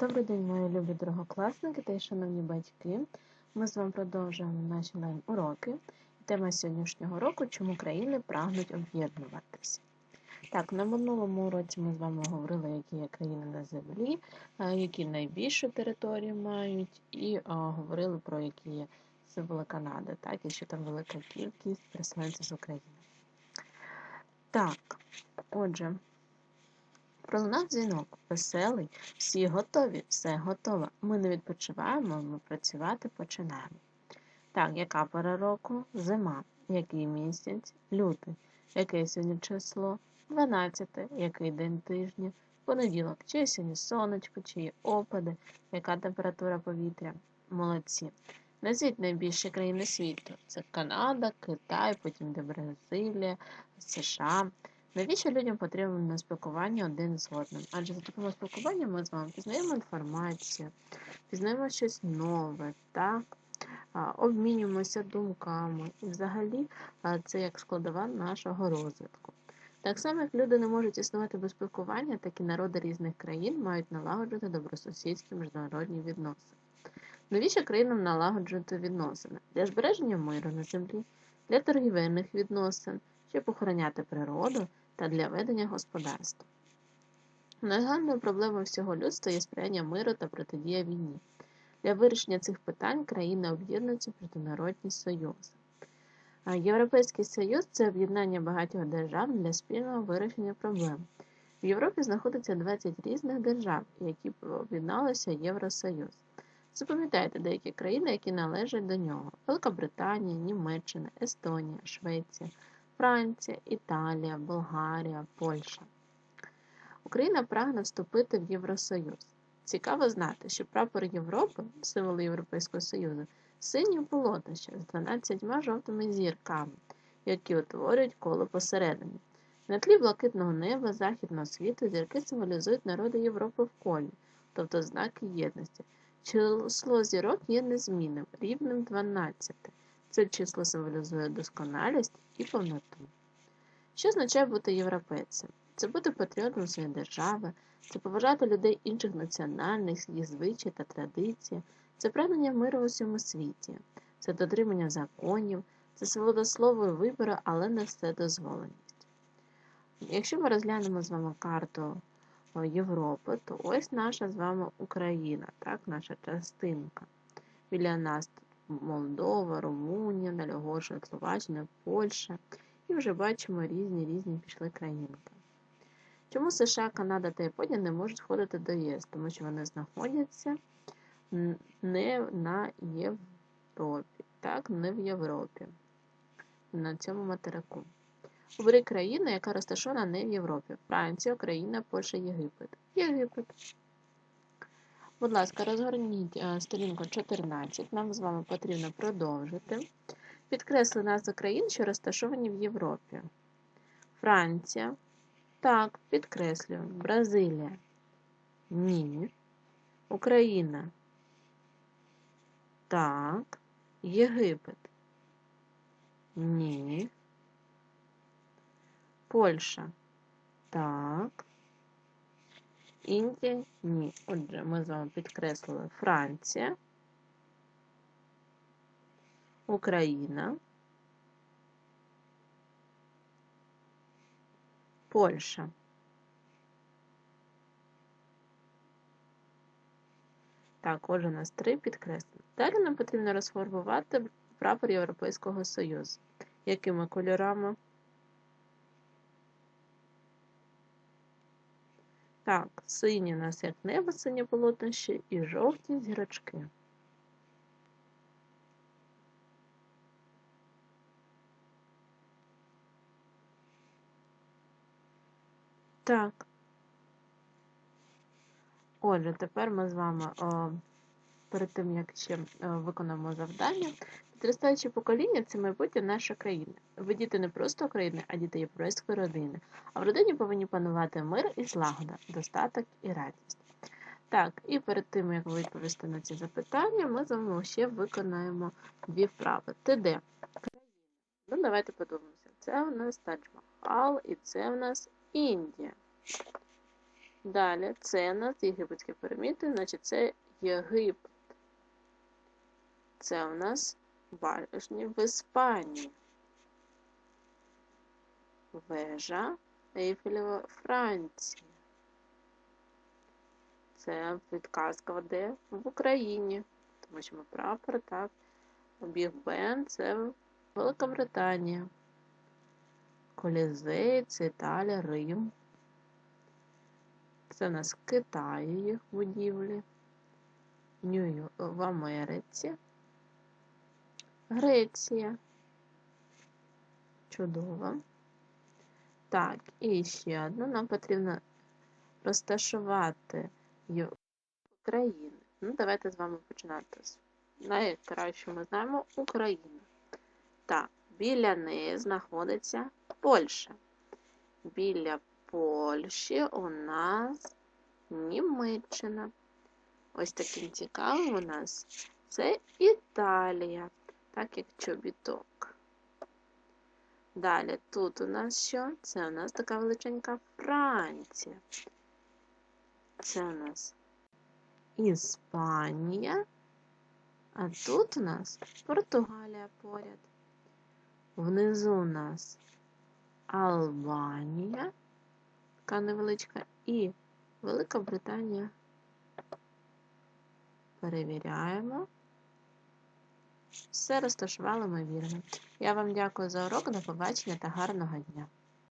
Добрий день, мої любі дорогокласники та й шановні батьки. Ми з вами продовжуємо наші онлайн-уроки. Тема сьогоднішнього року чому країни прагнуть об'єднуватися. Так, на минулому уроці ми з вами говорили, які є країни на землі, які найбільшу територію мають, і говорили про які є символи Канади, так, і що там велика кількість переселенців з України. Так, отже. Пролунав дзвінок, веселий, всі готові, все готово. Ми не відпочиваємо, ми працювати починаємо. Так, яка пора року? Зима. Який місяць? Лютий. Яке сьогодні число? 12. Який день тижня? Понеділок. Чи сьогодні сонечко, чи є опади, яка температура повітря? Молодці. Назвіть найбільші країни світу. Це Канада, Китай, потім де Бразилія, США. Навіщо людям потрібно спілкування один з одним? Адже за допомогою спілкування ми з вами пізнаємо інформацію, пізнаємо щось нове, так? обмінюємося думками. І взагалі це як складова нашого розвитку. Так само, як люди не можуть існувати без спілкування, так і народи різних країн мають налагоджувати добросусідські міжнародні відносини. Навіщо країнам налагоджувати відносини? Для збереження миру на землі, для торгівельних відносин, щоб охороняти природу та для ведення господарства. Нагальною проблемою всього людства є сприяння миру та протидія війні. Для вирішення цих питань країни об'єднуються міжнародні союзи. Європейський Союз це об'єднання багатьох держав для спільного вирішення проблем. В Європі знаходиться 20 різних держав, які об'єдналися Євросоюз. Запам'ятайте деякі країни, які належать до нього: Велика Британія, Німеччина, Естонія, Швеція, Франція, Італія, Болгарія, Польща. Україна прагне вступити в Євросоюз. Цікаво знати, що прапор Європи, символ Європейського Союзу, синє полотнище з 12 жовтими зірками, які утворюють коло посередині. На тлі блакитного неба західного світу зірки символізують народи Європи в колі, тобто знаки єдності. Число зірок є незмінним, рівним 12. Це число символізує досконалість і повноту. Що означає бути європейцем? Це бути патріотом своєї держави, це поважати людей інших національних, їх звичай та традиції, це прагнення миру у всьому світі, це дотримання законів, це свобода слова і вибору, але не все дозволеність. Якщо ми розглянемо з вами карту Європи, то ось наша з вами Україна, так, наша частинка. Біля нас Молдова, Румунія, далі Словаччина, Польща. І вже бачимо різні різні пішли країнки. Чому США, Канада та Японія не можуть входити до ЄС? Тому що вони знаходяться не на Європі, так, не в Європі, на цьому материку. Обери країну, яка розташована не в Європі. Франція, Україна, Польща, Єгипет. Єгипет. Будь ласка, розгорніть е, сторінку 14. Нам з вами потрібно продовжити. Підкресли назви країн, що розташовані в Європі. Франція. Так, підкреслюю. Бразилія. Ні. Україна. Так. Єгипет. Ні. Польща. Так. Індія ні. Отже, ми з вами підкреслили Франція, Україна, Польща. Так, отже, у нас три підкреслення. Далі нам потрібно розфарбувати прапор Європейського Союзу. Якими кольорами? Так, сині у нас як небо синє полотнище і жовті зірочки. Так. Отже, тепер ми з вами о, перед тим, як ще виконаємо завдання, Підростаюче покоління це майбутнє нашої країни. Ви діти не просто України, а діти єврейської родини. А в родині повинні панувати мир і злагода, достаток і радість. Так, і перед тим, як відповісти на ці запитання, ми з вами ще виконаємо дві вправи. Ти де? Ну, давайте подивимося. Це у нас Тадж-Махал і це у нас Індія. Далі, це у нас єгипетські піраміди, значить це Єгипет. Це у нас башні в Іспанії. Вежа Ейфелева Франція. Це підказка де в Україні. Тому що ми прапор, так. Біг Бен це Великобританія. Колізей це Італія, Рим. Це у нас Китай, їх будівлі. В Америці. Греція. Чудово. Так, і ще одну. Нам потрібно розташувати країни. Ну, давайте з вами починати. з Найкраще ми знаємо Україну. Так, біля неї знаходиться Польща. Біля Польщі у нас Німеччина. Ось таким цікавим у нас це Італія, так як чобіток. Далі тут у нас що? Це у нас така величенька Франція. Це у нас Іспанія. А тут у нас Португалія поряд. Внизу у нас Албанія, така невеличка, і Велика Британія. Перевіряємо. Все розташували ми вірно. Я вам дякую за урок. До побачення та гарного дня!